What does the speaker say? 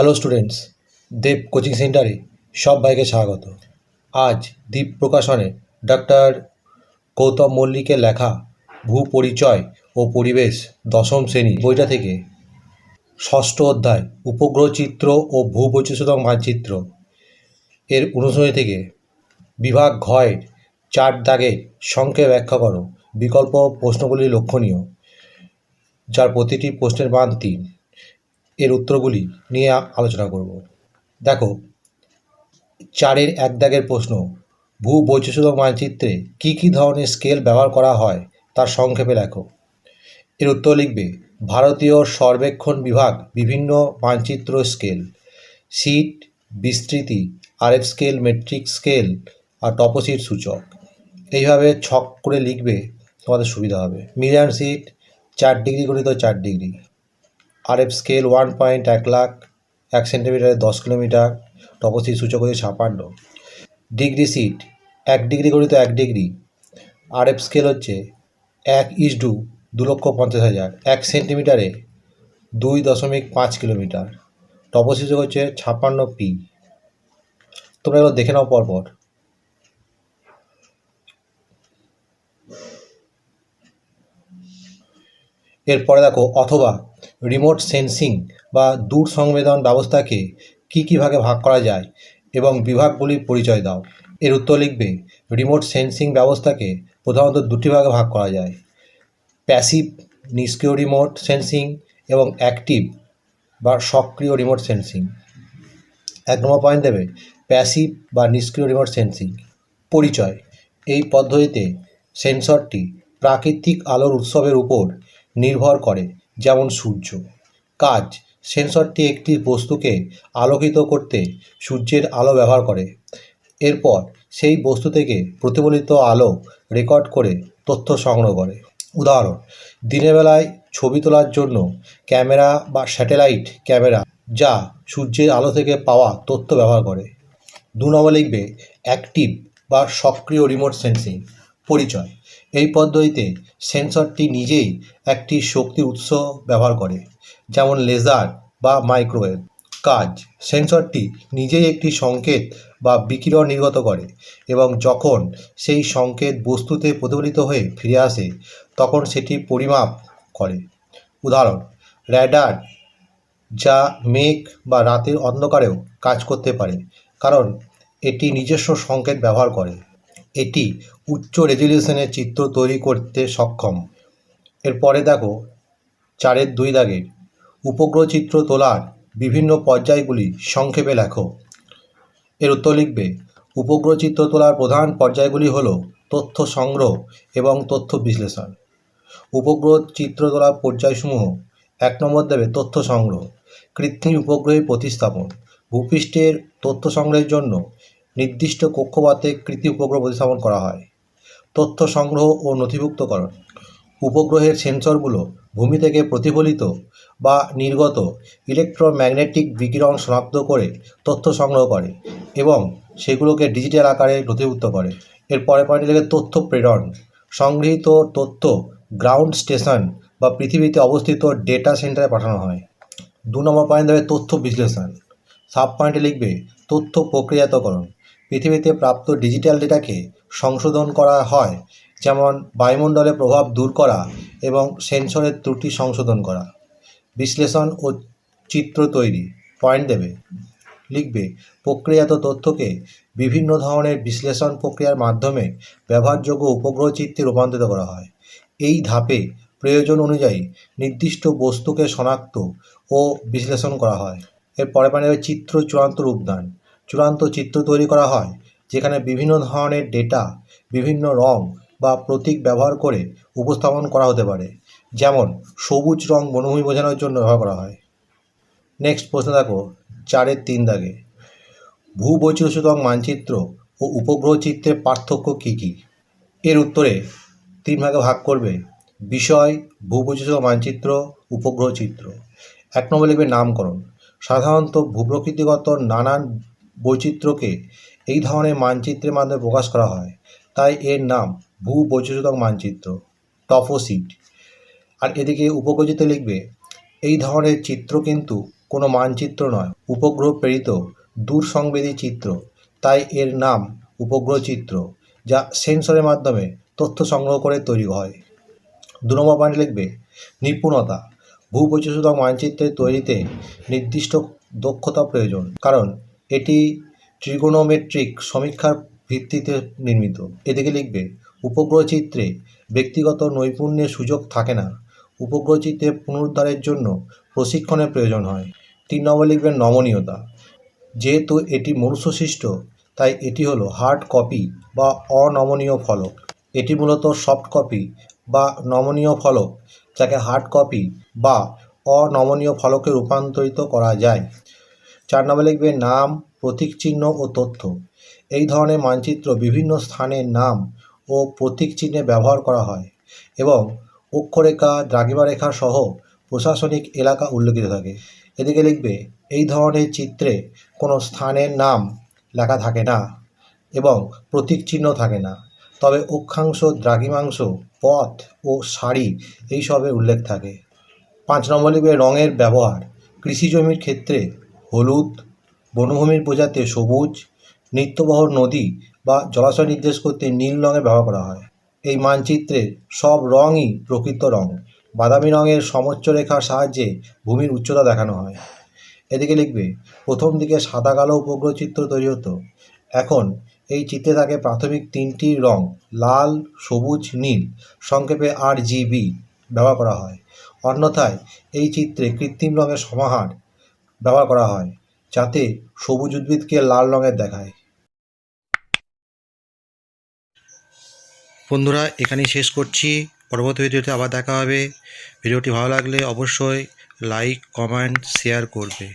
Hello students দেব coaching সেন্টারে সবাইকে স্বাগত। আজ দ্বীপ প্রকাশনে ডক্টর গৌতম মল্লিকের লেখা ভূ পরিচয় ও পরিবেশ দশম শ্রেণি বইটা থেকে ষষ্ঠ অধ্যায় উপগ্রহ চিত্র ও ভূবৈচিত্র্য মানচিত্র এর অনুশীলনী থেকে বিভাগ ঘয়ের চার দাগে সংক্ষেপে ব্যাখ্যা করো। বিকল্প প্রশ্নগুলি লক্ষণীয়, যার প্রতিটি প্রশ্নের মান তিন। এর উত্তরগুলি নিয়ে আলোচনা করব। দেখো, চারের এক দাগের প্রশ্ন ভূ বৈচিত্র্য মানচিত্রে কী কী ধরনের স্কেল ব্যবহার করা হয় তার সংক্ষেপে লেখো। এর উত্তর লিখবে, ভারতীয় সর্বেক্ষণ বিভাগ বিভিন্ন মানচিত্র স্কেল সিট বিস্তৃতি, আরএফ স্কেল, মেট্রিক স্কেল, আর টপোসিট সূচক। এইভাবে ছক করে লিখবে তোমাদের সুবিধা হবে। মিলিয়ন সিট চার ডিগ্রি গণিত চার degree. RF scale one point এক লাখ, এক সেন্টিমিটারে দশ কিলোমিটার টপোসিট সূচক হচ্ছে ছাপান্ন। ডিগ্রি সিট, এক ডিগ্রি গণিত এক ডিগ্রি। আরএফ স্কেল হচ্ছে এক ইস ডু দু লক্ষ পঞ্চাশ হাজার, এক সেন্টিমিটারে দুই দশমিক পাঁচ কিলোমিটার। সূচক হচ্ছে ছাপ্পান্ন পি তোমরা এগুলো দেখে নাও পরপর। এরপরে দেখো অথবা রিমোট সেন্সিং বা দূর সংবেদন ব্যবস্থাকে কী কী ভাগে ভাগ করা যায় এবং বিভাগগুলির পরিচয় দাও। এর উত্তর লিখবে রিমোট সেন্সিং ব্যবস্থাকে প্রধানত দুটি ভাগে ভাগ করা যায়। প্যাসিভ নিষ্ক্রিয় রিমোট সেন্সিং এবং অ্যাক্টিভ বা সক্রিয় রিমোট সেন্সিং এক নম্বর পয়েন্ট দেবে প্যাসিভ বা নিষ্ক্রিয় রিমোট সেন্সিং পরিচয়, এই পদ্ধতিতে সেন্সরটি প্রাকৃতিক আলোর উৎসবের উপর নির্ভর করে। যেমন সূর্য। কাজ, সেন্সরটি একটি বস্তুকে আলোকিত করতে সূর্যের আলো ব্যবহার করে। এরপর সেই বস্তু থেকে প্রতিফলিত আলো রেকর্ড করে তথ্য সংগ্রহ করে। উদাহরণ, দিনের বেলায় ছবি তোলার জন্য ক্যামেরা বা স্যাটেলাইট ক্যামেরা যা সূর্যের আলো থেকে পাওয়া তথ্য ব্যবহার করে। দু নম্বর লিখবে অ্যাক্টিভ বা সক্রিয় রিমোট সেন্সিং। পরিচয়। এই পদ্ধতিতে সেন্সরটি নিজেই একটি শক্তি উৎস ব্যবহার করে, যেমন লেজার বা মাইক্রোওয়েভ কাজ। সেন্সরটি নিজেই একটি সংকেত বা বিকিরণ নির্গত করে এবং যখন সেই সংকেত বস্তুতে প্রতিফলিত হয়ে ফিরে আসে, তখন সেটি পরিমাপ করে। উদাহরণ, র্যাডার যা মেঘ বা রাতের অন্ধকারেও কাজ করতে পারে, কারণ এটি নিজস্ব সংকেত ব্যবহার করে। এটি উচ্চ রেজলিউশনের চিত্র তৈরি করতে সক্ষম। এরপরে দেখো, চারের দুই দাগের উপগ্রহ চিত্র তোলার বিভিন্ন পর্যায়গুলি সংক্ষেপে লেখো। এর উত্তর লিখবে, উপগ্রহ চিত্র তোলার প্রধান পর্যায়গুলি হল তথ্য সংগ্রহ এবং তথ্য বিশ্লেষণ। উপগ্রহ চিত্র তোলার পর্যায়সমূহ, এক নম্বর দেবে তথ্য সংগ্রহ, কৃত্রিম উপগ্রহের প্রতিস্থাপন, ভূপৃষ্ঠের তথ্য সংগ্রহের জন্য নির্দিষ্ট কক্ষপথে কৃত্রিম উপগ্রহ প্রতিস্থাপন করা হয়। তথ্য সংগ্রহ ও নথিভুক্তকরণ। উপগ্রহের সেন্সরগুলো ভূমি থেকে প্রতিফলিত বা নির্গত ইলেকট্রোম্যাগনেটিক বিকিরণ শনাক্ত করে তথ্য সংগ্রহ করে এবং সেগুলোকে ডিজিটাল আকারে নথিভুক্ত করে। এর পরে পয়েন্ট লেগে তথ্য প্রেরণ। সংগৃহীত তথ্য গ্রাউন্ড স্টেশন বা পৃথিবীতে অবস্থিত ডেটা সেন্টারে পাঠানো হয়। দু নম্বর পয়েন্ট দেবে তথ্য বিশ্লেষণ। সাব পয়েন্টে লিখবে তথ্য প্রক্রিয়াতকরণ। পৃথিবীতে প্রাপ্ত ডিজিটাল ডেটাকে সংশোধন করা হয়, যেমন বায়ুমণ্ডলে প্রভাব দূর করা এবং সেন্সরের ত্রুটি সংশোধন করা। বিশ্লেষণ ও চিত্র তৈরি। পয়েন্ট দেবে। লিখবে প্রক্রিয়াত তথ্যকে বিভিন্ন ধরনের বিশ্লেষণ প্রক্রিয়ার মাধ্যমে ব্যবহারযোগ্য উপগ্রহ চিত্রে রূপান্তরিত করা হয়। এই ধাপে প্রয়োজন অনুযায়ী নির্দিষ্ট বস্তুকে শনাক্ত ও বিশ্লেষণ করা হয়। এর পরে মানে চিত্র চূড়ান্ত রূপদান। চূড়ান্ত চিত্র তৈরি করা হয়, যেখানে বিভিন্ন ধরনের ডেটা বিভিন্ন রং বা প্রতীক ব্যবহার করে উপস্থাপন করা হতে পারে, যেমন সবুজ রং বনভূমি বোঝানোর জন্য ব্যবহার করা হয়। নেক্সট প্রশ্ন দেখো, চারের তিন দাগে, ভূবৈচিত্র্যসূচক মানচিত্র ও উপগ্রহ চিত্রের পার্থক্য কী কী? এর উত্তরে তিন ভাগে ভাগ করবে, বিষয় ভূবৈচিত্র্য মানচিত্র, উপগ্রহ চিত্র। এক নম্বর লিখবে নামকরণ। সাধারণত ভূপ্রকৃতিগত নানান বৈচিত্র্যকে এই ধরনের মানচিত্রের মাধ্যমে প্রকাশ করা হয়। তাই এর নাম ভূ বৈচিত্র্যক মানচিত্র টপোসিট আর এদিকে উপগ্রহচিত্রে লিখবে, এই ধরনের চিত্র কিন্তু কোনো মানচিত্র নয়, উপগ্রহ প্রেরিত দূর সংবেদী চিত্র। তাই এর নাম উপগ্রহ চিত্র যা সেন্সরের মাধ্যমে তথ্য সংগ্রহ করে তৈরি হয়। দু নম্বর পয়েন্ট লিখবে, নিপুণতা ভূবৈচিত্র্যক মানচিত্রের তৈরিতে নির্দিষ্ট দক্ষতা প্রয়োজন। কারণ এটি ট্রিগোনোমেট্রিক সমীক্ষার ভিত্তিতে নির্মিত। এদিকে লিখবে, উপগ্রহ চিত্রে ব্যক্তিগত নৈপুণ্যের সুযোগ থাকে না। উপগ্রহ চিত্রের পুনরুদ্ধারের জন্য প্রশিক্ষণের প্রয়োজন হয়। তিন নম্বর লিখবেন, নমনীয়তা। যেহেতু এটি মনুষ্যসৃষ্ট, তাই এটি হলো হার্ড কপি বা অনমনীয় ফলক। এটি মূলত সফট কপি বা নমনীয় ফলক, যাকে হার্ড কপি বা অনমনীয় ফলকে রূপান্তরিত করা যায়। চার নম্বর লিখবে নাম, প্রতীক চিহ্ন ও তথ্য। এই ধরনের মানচিত্র বিভিন্ন স্থানের নাম ও প্রতীক চিহ্নে ব্যবহার করা হয় এবং অক্ষরেখা দ্রাঘিমা রেখা সহ প্রশাসনিক এলাকা উল্লেখিত থাকে। এদিকে লিখবে, এই ধরনের চিত্রে কোনো স্থানের নাম লেখা থাকে না এবং প্রতীক চিহ্ন থাকে না। তবে অক্ষাংশ, দ্রাঘিমাংশ, পথ ও সারি এইসবের উল্লেখ থাকে। পাঁচ নম্বর লিখবে, রঙের ব্যবহার। কৃষি জমির ক্ষেত্রে হলুদ, বনভূমির বোঝাতে সবুজ নিত্যবহ নদী বা জলাশয় নির্দেশ করতে নীল রঙের ব্যবহার করা হয়। এই মানচিত্রের সব রঙই প্রকৃত রং। বাদামি রঙের সমোচ্চ রেখার সাহায্যে ভূমির উচ্চতা দেখানো হয়। এদিকে লিখবে, প্রথম দিকে সাদা কালো উপগ্রহ চিত্র তৈরি হতো। এখন এই চিত্রে থাকে প্রাথমিক তিনটি রং, লাল, সবুজ, নীল। সংক্ষেপে আর জিবি ব্যবহার করা হয়। অন্যথায় এই চিত্রে কৃত্রিম রঙের সমাহার ব্যবহার করা হয়, যাতে সবুজ উদ্ভিদকে লাল রঙের দেখায়। বন্ধুরা, এখানেই শেষ করছি। পরবর্তী ভিডিওতে আবার দেখা হবে। ভিডিওটি ভালো লাগলে অবশ্যই লাইক, কমেন্ট, শেয়ার করবে।